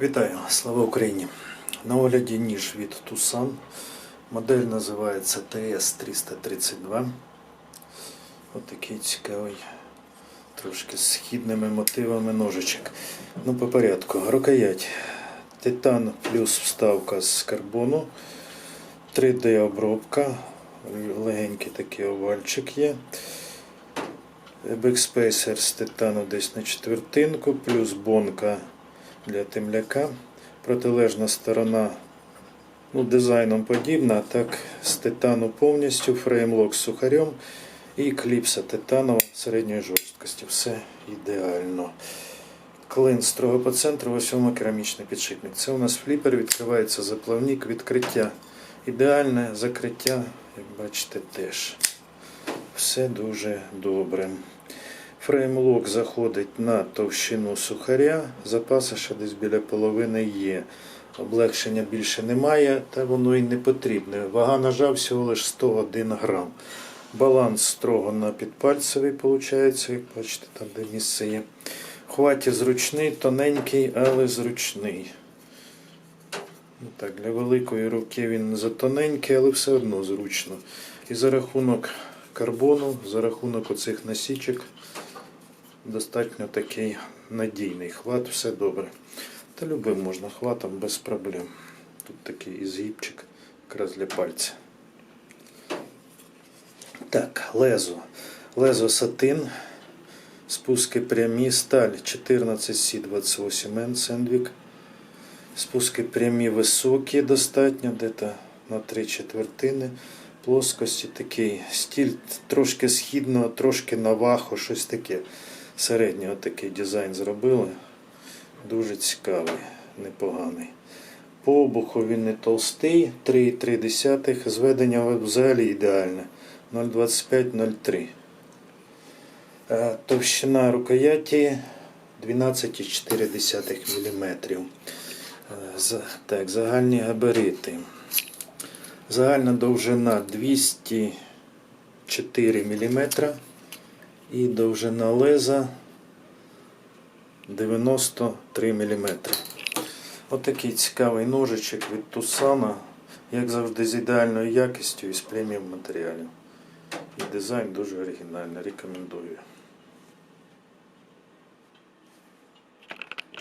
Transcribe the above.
Вітаю, слава Україні! На огляді ніж від Tucson. Модель називається TS332. Ось такий цікавий, трошки з східними мотивами ножичок. Ну, по порядку. Рукоять. Титан плюс вставка з карбону. 3D обробка. Легенький такий овальчик є. Бекспейсер з титану десь на четвертинку, плюс бонка для темляка. Протилежна сторона ну, дизайном подібна, так з титану повністю, фреймлок з сухарем і кліпса титанова середньої жорсткості. Все ідеально. Клин строго по центру, в керамічний підшипник. Це у нас фліпер, відкривається заплавник, відкриття. Ідеальне закриття, як бачите, теж. Все дуже добре. Фреймлок заходить на товщину сухаря, запаси ще десь біля половини є. Облегшення більше немає, та воно і не потрібне. Вага ножа всього лише 101 грам. Баланс строго на підпальцевий, виходить, як бачите, там де місце є. Хваті зручний, тоненький, але зручний. Ну Так, Для великої руки він затоненький, але все одно зручно. І за рахунок карбону, за рахунок оцих насічок достатньо такий надійний хват, все добре. Та любим можна хватом без проблем. Тут такий ізгибчик якраз для пальця. Так, лезо. Лезо сатин. Спуски прямі, сталь 14C28N Сендвік. Спуски прямі високі достатньо, десь на 3 четвертини. Плоскості такий стіль трошки східного, трошки навахо, щось таке. Середній такий дизайн зробили. Дуже цікавий, непоганий. По обуху він не толстий, 3,3. Зведення взагалі ідеальне. 0,25-0,3. Е, Товщина рукояті 12,4 мм. Е, Так, загальні габарити. Загальна довжина 204 мм і довжина леза 93 мм. Отакий цікавий ножичок від Тусана, як завжди, з ідеальною якістю і з преміум матеріалів. І дизайн дуже оригінальний, рекомендую.